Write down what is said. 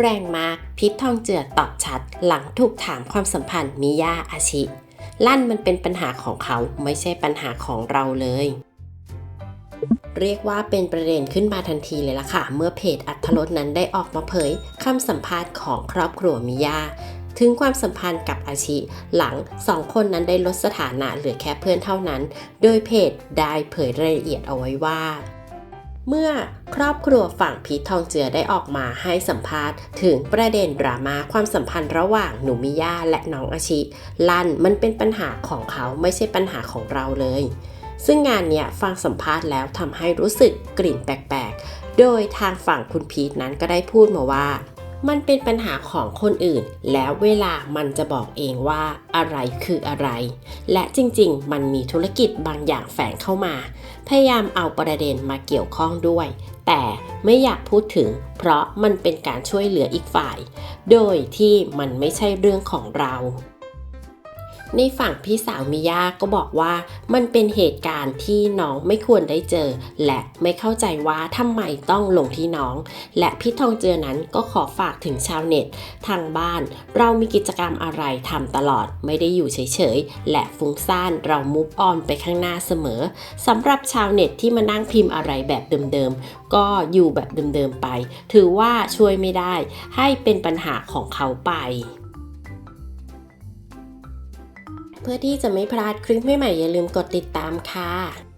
แรงมากพิษทองเจือตอบชัด หลังถูกถามความสัมพันธ์มิยาอาชิ ลั่นมันเป็นปัญหาของเขาไม่ใช่ปัญหาของเราเลย เรียกว่าเป็นประเด็นขึ้นมาทันทีเลยล่ะค่ะ เมื่อเพจอัธรสนั้นได้ออกมาเผยคำสัมภาษณ์ของครอบครัวมิยาถึงความสัมพันธ์กับอาชิหลังสองคนนั้นได้ลดสถานะเหลือแค่เพื่อนเท่านั้น โดยเพจได้เผยรายละเอียดเอาไว้ว่า เมื่อครอบครัวฝั่งพีททองเจือได้ออกมาให้สัมภาษณ์ ถึงประเด็นดราม่าความสัมพันธ์ระหว่างหนูมิยาและน้องอาชิ ลั่นมันเป็นปัญหาของเขาไม่ใช่ปัญหาของเราเลย ซึ่งงานเนี้ยฟังสัมภาษณ์แล้วทำให้รู้สึกกลิ่นแปลกๆ โดยทางฝั่งคุณพีทนั้นก็ได้พูดมาว่า มันเป็นปัญหาของคนอื่น แล้วเวลามันจะบอกเองว่าอะไรคืออะไร และจริงๆ มันมีธุรกิจบางอย่างแฝงเข้ามา พยายามเอาประเด็นมาเกี่ยวข้องด้วย แต่ไม่อยากพูดถึง เพราะมันเป็นการช่วยเหลืออีกฝ่าย โดยที่มันไม่ใช่เรื่องของเรา ในฝั่งพี่สาวมิยาก็บอกว่ามันเป็นเหตุการณ์ที่น้องไม่ควรได้เจอ และไม่เข้าใจว่าทำไมต้องลงที่น้อง และพี่ทองเจือนั้นก็ขอฝากถึงชาวเน็ต ทางบ้าน เรามีกิจกรรมอะไรทำตลอดไม่ได้อยู่เฉยๆ และฟุ้งซ่านเรามุฟออนไปข้างหน้าเสมอสำหรับชาวเน็ตที่มานั่งพิมพ์อะไรแบบเดิมๆ ก็อยู่แบบเดิมๆไป ถือว่าช่วยไม่ได้ ให้เป็นปัญหาของเขาไป เพื่อที่จะไม่พลาดคลิปใหม่ๆอย่าลืมกดติดตามค่ะ